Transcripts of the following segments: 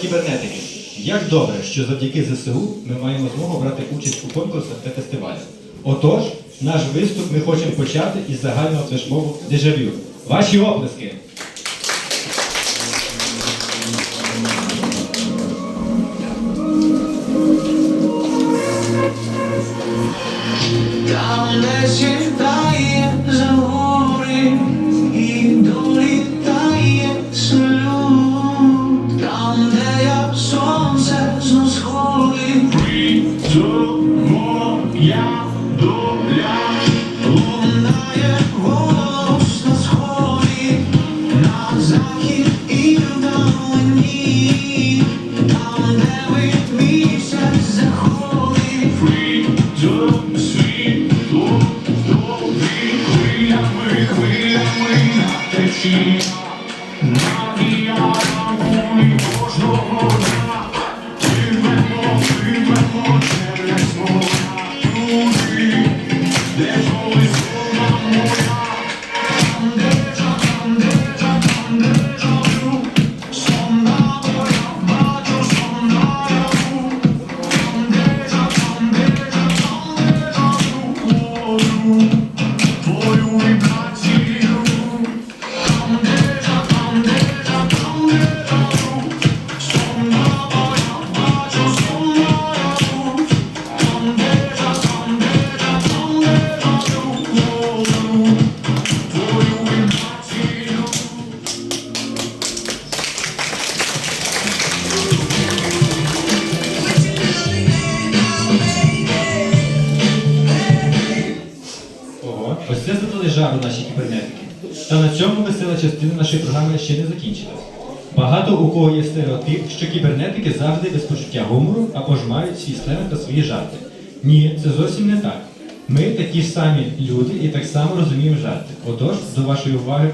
Кібернетики. Як добре, що завдяки ЗСУ ми маємо змогу брати участь у конкурсах та фестивалях. Отож, наш виступ ми хочемо почати із загального флешмобу дежавю. Ваші оплески! На жару наші кібернетики. Та на цьому весела частина нашої програми ще не закінчилась. Багато у кого є стереотип, що кібернетики завжди без почуття гумору або ж мають свій сленг та свої жарти. Ні, це зовсім не так. Ми такі ж самі люди і так само розуміємо жарти. Отож, до вашої уваги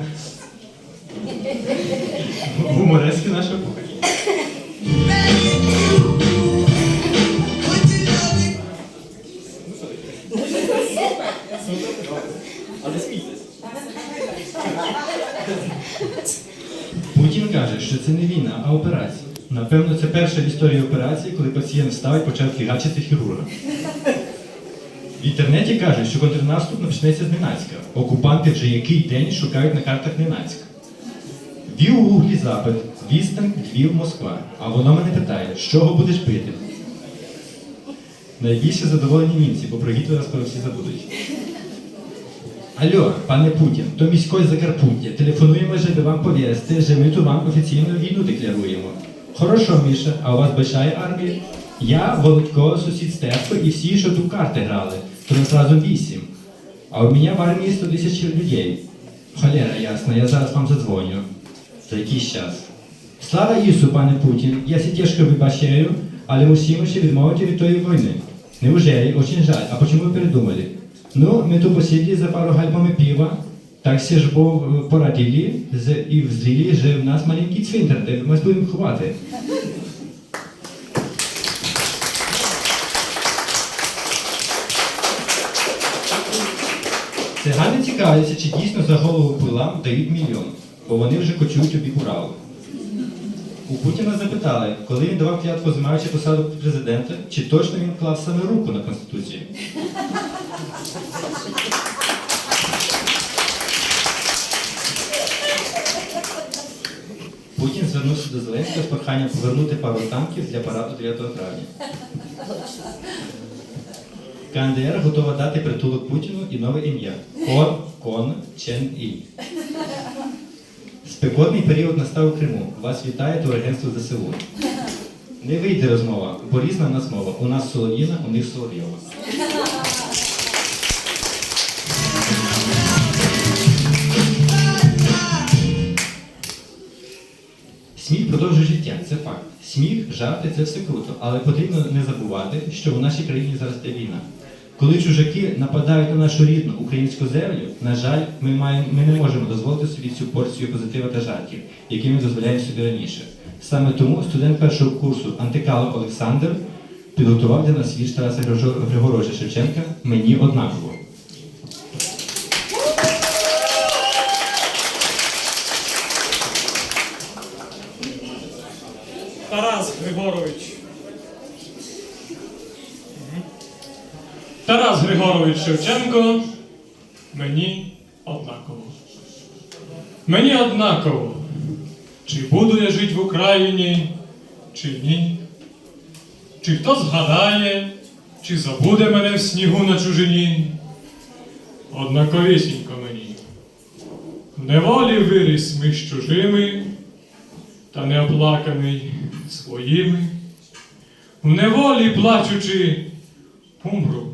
гуморески нашого покоління. Напевно, це перша в історії операції, коли пацієнт встав і почав фігачити хірурга. В інтернеті кажуть, що контрнаступ почнеться зненацька. Окупанти вже який день шукають на картах Ненацька. Вів у гуглі запит, відстань Львів, Москва. А воно мене питає, з чого будеш пити? Найбільше задоволені німці, бо про Гітлера скоро всі забудуть. Алло, пане Путін, то міської Закарпуття. Телефонуємо, щоб вам повісти, ми тут вам офіційну війну декларуємо. Хорошо, Міша, а у вас большая армія? Я, Володько, сусід Степко і всі, що тут карти грали. То нас разом вісім. А у мене в армії 100 тисяч людей. Холера, ясно, я зараз вам задзвоню. За якийсь час. Слава Ісу, пане Путін, я сі тяжко вибачаю, але мусимо ще відмовити від тої війни. Неужели? Очень жаль. А почему ви передумали? Ну, ми тут посиділи за пару гальмами пива, так всі ж бо порадили з- і взріли, що в нас маленький цвинтар, де ми будемо ховати. Цигани цікавляться, чи дійсно за голову пилам дають мільйон, бо вони вже кочують у бік У Путіна запитали, коли він давав клятву займаючи посаду президента, чи точно він клав саме руку на Конституцію. Путін звернувся до Зеленського з проханням повернути пару танків для параду 9 травня. КНДР готова дати притулок Путіну і нове ім'я Кон Кон Чен І. Спекотний період настав у Криму. Вас вітає турагентство ЗСУ. Не вийде розмова, бо різна в нас мова. У нас Солов'їна, у них Соловйова. Продовжує життя, це факт. Сміх, жарти це все круто, але потрібно не забувати, що у нашій країні зараз йде війна. Коли чужаки нападають на нашу рідну українську землю, на жаль, ми, маємо, ми не можемо дозволити собі цю порцію позитива та жартів, які ми дозволяємо собі раніше. Саме тому студент першого курсу Антикало Олександр підготував для нас вірш Тараса Григоровича Шевченка Мені однаково. Григорович Шевченко. Мені однаково. Мені однаково, чи буду я жити в Україні, чи ні. Чи хто згадає, чи забуде мене в снігу на чужині. Однаковісінько мені. В неволі виріс ми з чужими, та не оплаканий своїми. В неволі плачучи, умру,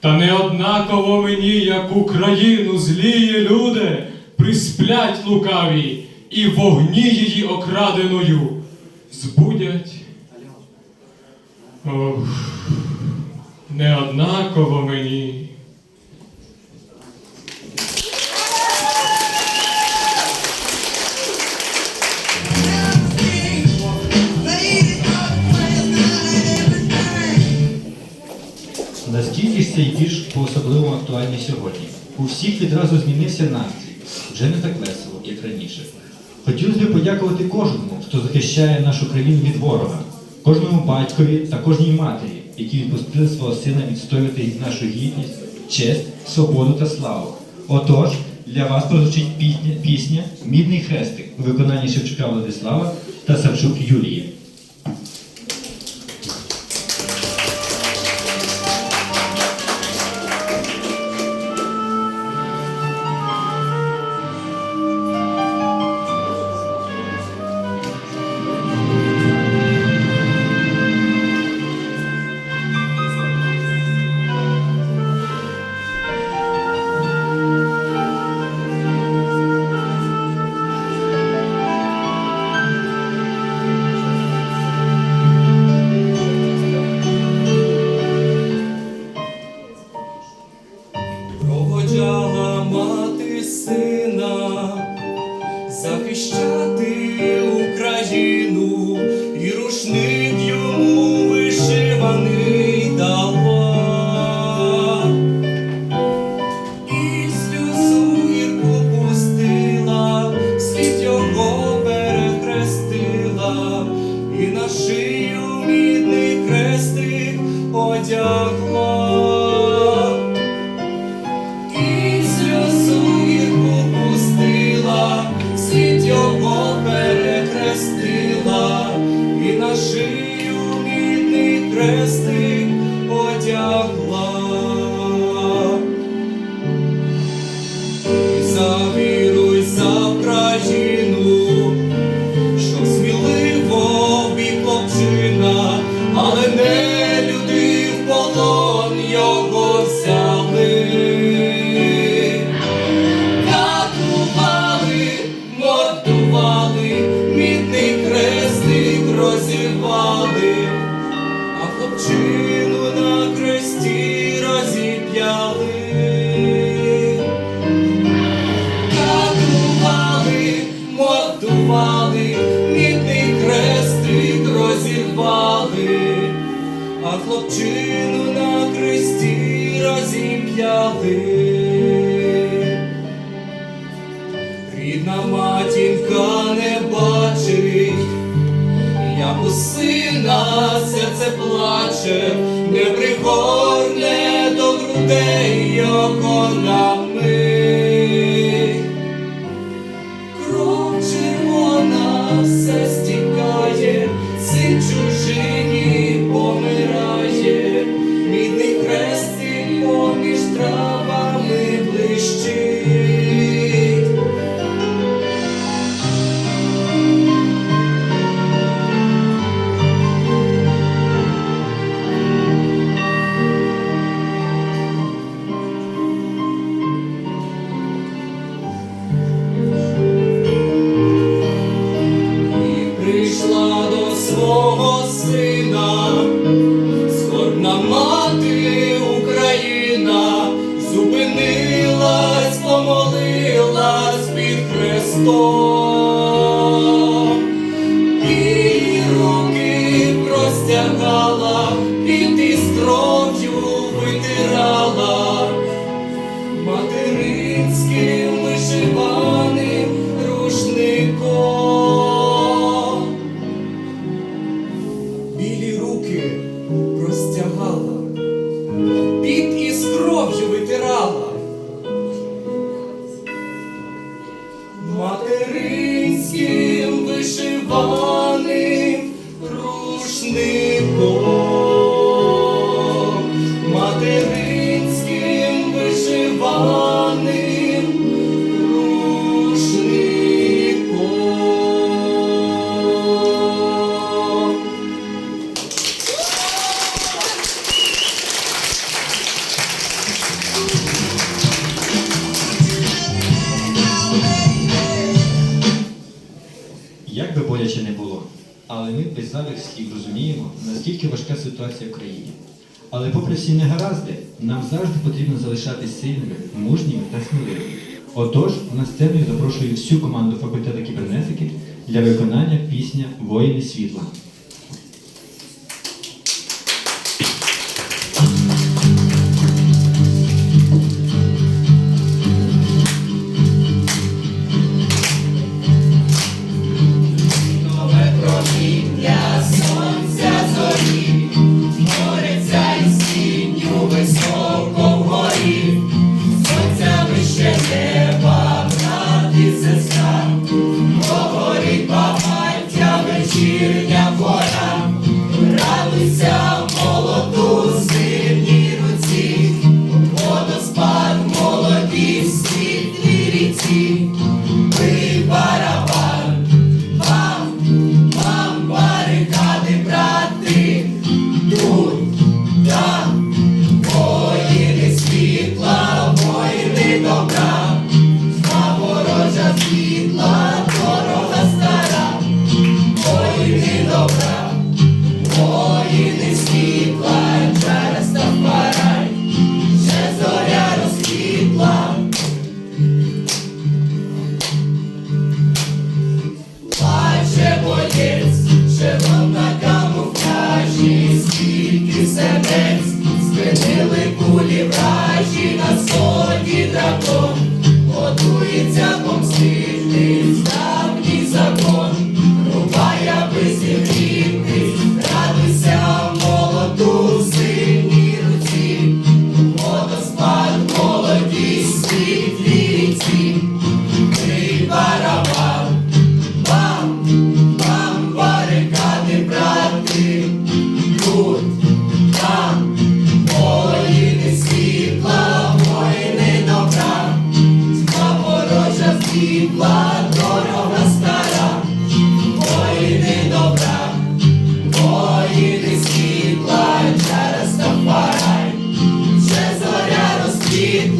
Та не однаково мені, як Україну зліє люди, присплять лукаві і вогні її окраденою збудять. Ох, не однаково мені. Наскільки цей вірш по-особливому актуальний сьогодні? У всіх відразу змінився настрій, вже не так весело, як раніше. Хотілося б подякувати кожному, хто захищає нашу країну від ворога, кожному батькові та кожній матері, які відпустили свого сина відстоювати нашу гідність, честь, свободу та славу. Отож, для вас прозвучить пісня, пісня Мідний хрестик у виконанні Шевчука Владислава та Савчук Юлії. А хлопчину на хресті розіп'яли. Рідна матінка не бачить, як у сина серце плаче, не пригорне до грудей його на Oh. зараз всіх розуміємо, наскільки важка ситуація в країні. Але попри всі негаразди, нам завжди потрібно залишатись сильними, мужніми та сміливими. Отож, на сцену я запрошую всю команду факультету кібернетики для виконання пісня Воїни світла.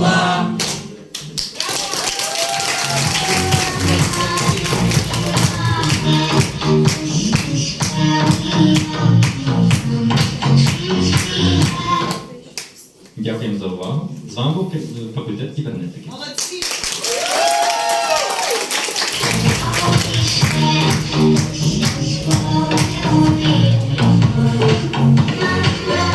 вам. Дякуємо за увагу. З вами був факультет кібернетики.